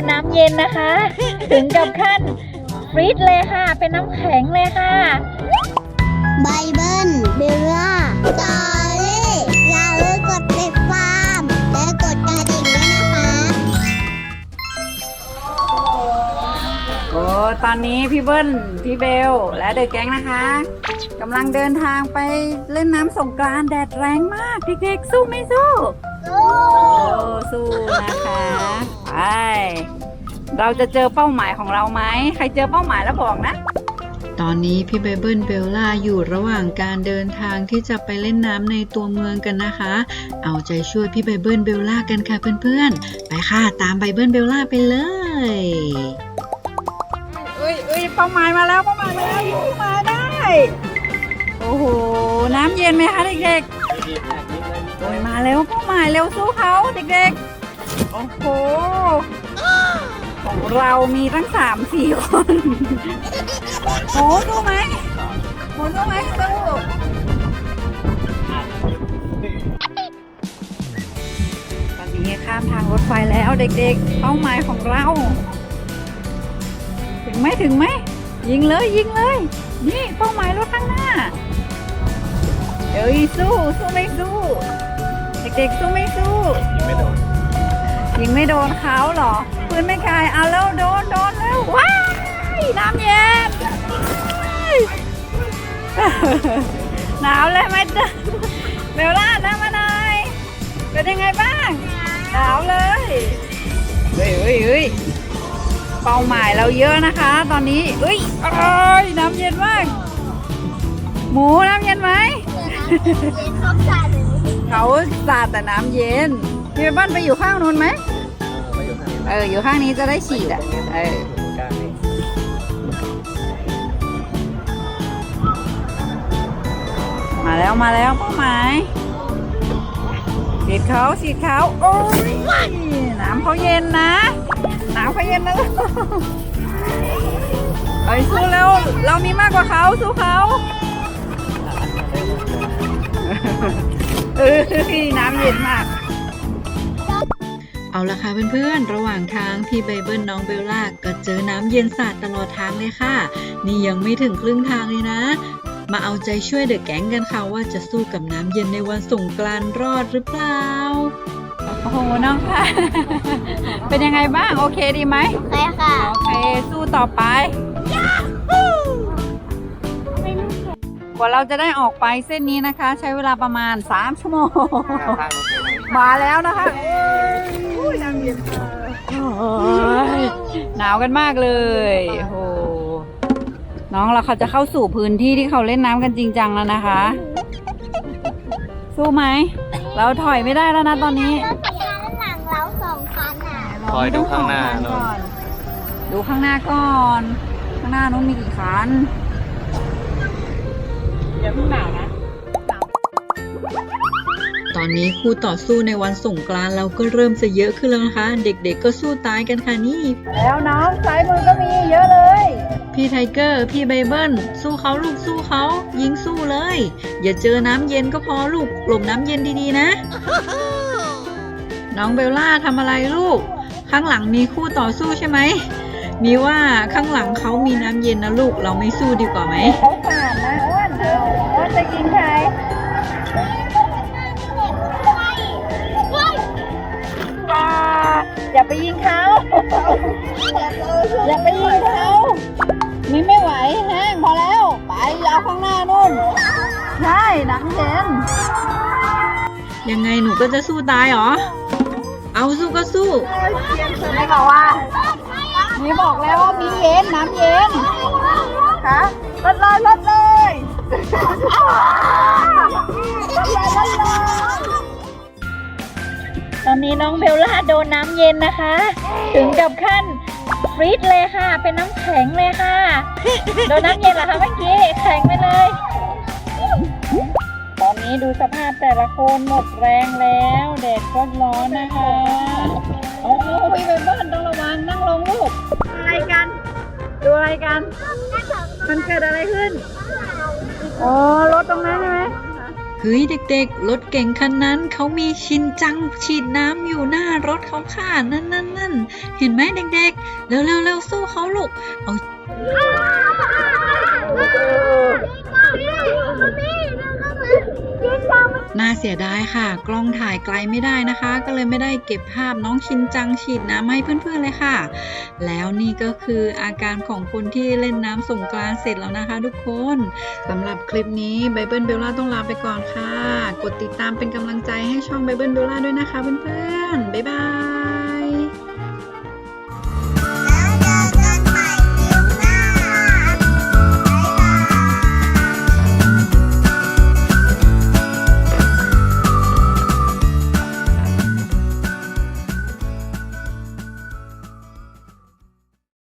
นน้ำเย็นนะคะ ถึงกับขั้นฟรีซเลยค่ะ เป็นน้ำแข็งเลยค่ะ ไบเบิลเบลล่าจอรี่อย่าลืมกดติดตามและกดกระดิ่งด้วยนะคะโอ้ตอนนี้พี่เบิ้ลพี่เบล และเดอะแก๊งนะคะกำลังเดินทางไปเล่นน้ำสงกรานต์แดดแรงมากเด็กๆสู้ไม่สู้โอ้สู้นะคะ ไป เราจะเจอเป้าหมายของเราไหม ใครเจอเป้าหมายแล้วบอกนะ ตอนนี้พี่ไบเบิลเบลล่าอยู่ระหว่างการเดินทางที่จะไปเล่นน้ำในตัวเมืองกันนะคะ เอาใจช่วยพี่ไบเบิลเบลล่ากันค่ะเพื่อนๆ ไปค่ะตามไบเบิลเบลล่าไปเลยอุ้ยอุ้ยเป้าหมายมาแล้วเป้าหมายมาแล้วยูมาได้ โอ้โห น้ำเย็นไหมคะเด็กๆโอ้ยมาเร็วเป้าหมายเร็วสู้เขาเด็กๆ โอ้โหของ เรามีตั้งสามสี่คนโหสู้ไหมโหสู้ไหมสู้ตอนนี้ข้ามทางรถไฟแล้วเด็กๆ เป้าหมายของเรา ถึงไหมถึงไหม ยิงเลยยิงเลย นี่เป้าหมายรถข้างหน้า เอ้ยสู้สู้ไม่สู้ เด็กๆสู้ไม่สู้ยิงไม่โดน ยิงไม่โดนเขาเหรอปืนไม่คายเอาแล้วโดนโดนแล้วว้ายน้ำเย็นหนาวเลยไหมจ๊ะเบลล่าน้ำมาหน่อยเป็นยังไงบ้างหนาวเลยเฮ้ยเฮ้ยเฮ้ยเป้าหมายเราเยอะนะคะ ตอนนี้เอ้ยอร่อยน้ำเย็นมากหมูน้ำเย็นไหมเขาสาดแต่น้ำเย็นพี่ไปบ้านไปอยู่ข้างนู้นไหม เออ อยู่ข้างนี้จะได้ฉีดอะ เออมาแล้วมาแล้วเป้าหมายฉีดเขาฉีดเขาโอ้ยน้ำเขาเย็นนะน้ำเขาเย็นนะไปสู้เร็วเรามีมากกว่าเขาสู้เขาเออน้ำเย็นมาก เอาละค่ะเพื่อนๆ ระหว่างทางพี่ไบเบิลน้องเบลล่าก็เจอน้ำเย็นสาดตลอดทางเลยค่ะ นี่ยังไม่ถึงครึ่งทางเลยนะ มาเอาใจช่วยเดอะแก๊งกันค่ะว่าจะสู้กับน้ำเย็นในวันสงกรานต์รอดหรือเปล่า โอ้โหน้องค่ะ เป็นยังไงบ้างโอเคดีไหมไปค่ะ โอเคสู้ต่อไปกว่าเราจะได้ออกไปเส้นนี้นะคะ ใช้เวลาประมาณ 3 ชั่วโมง มาแล้วนะคะ โอ้ยหนาวกันมากเลยโอ้โหน้องเราเขาจะเข้าสู่พื้นที่ที่เขาเล่นน้ำกันจริงจังแล้วนะคะ สู้ไหม เราถอยไม่ได้แล้วนะตอนนี้ รถจักรยานหลังเราสองคันอะคอยดูข้างหน้าก่นู่นอนดูข้างหน้าก่อน ข้างหน้านู้นมีกี่คันเดี๋ยวเพิ่งหนาวนะ ตอนนี้คู่ต่อสู้ในวันสงกรานต์เราก็เริ่มจะเยอะขึ้นแล้วนะคะ เด็กๆก็สู้ตายกันค่ะนี่ แล้วน้องซ้ายมือก็มีเยอะเลย พี่ไทเกอร์ พี่ไบเบิลสู้เขาลูกสู้เขายิงสู้เลย อย่าเจอน้ำเย็นก็พอลูกหลบน้ำเย็นดีๆนะ น้องเบลล่าทำอะไรลูก ข้างหลังมีคู่ต่อสู้ใช่ไหมมีว่าข้างหลังเขามีน้ำเย็นนะลูกเราไม่สู้ดีกว่าไหมเขาสาดนะอ้วนเอาอ้วนจะกินใคร ไปยิงเขาอย่าไปยิงเขานี่ไม่ไหวแห้งพอแล้ว ไปเอาข้างหน้านู่นใช่หนังเย็นยังไงหนูก็จะสู้ตายเหรอ เอาสู้ก็สู้ไม่บอกว่านี่บอกแล้วว่ามีเย็นน้ำเย็นคะลดเลยลดเลยลดเลยลดเลยตอนนี้น้องเบลล่า โดนน้ำเย็นนะคะ ถึงกับขั้นฟรีซเลยค่ะ เป็นน้ำแข็งเลยค่ะ โดนน้ำเย็นเหรอคะเมื่อกี้ แข็งไปเลย ตอนนี้ดูสภาพแต่ละคนหมดแรงแล้วแดดก็ร้อนนะคะ โอ้โหพี่เบเบิ้ลต้องระวังนั่งลงลูกอะไรกัน ดูอะไรกัน มันเกิดอะไรขึ้นโอ้รถตรงนั้น เฮ้ยเด็กๆ รถเก่งคันนั้นเขามีชินจังฉีดน้ำอยู่หน้ารถเขาค่ะนั่นนั่นนั่นเห็นไหมเด็กๆ เร็วเร็วเร็วสู้เขาลูกเอา น่าเสียดายค่ะ กล้องถ่ายไกลไม่ได้นะคะ ก็เลยไม่ได้เก็บภาพน้องชินจังฉีดน้ำให้เพื่อนๆเลยค่ะ แล้วนี่ก็คืออาการของคนที่เล่นน้ำสงกรานเสร็จแล้วนะคะ ทุกคนสำหรับคลิปนี้ไบเบิลเบลล่าต้องลาไปก่อนค่ะ กดติดตามเป็นกำลังใจให้ช่องไบเบิลเบลล่าด้วยนะคะเพื่อนๆบ๊ายบาย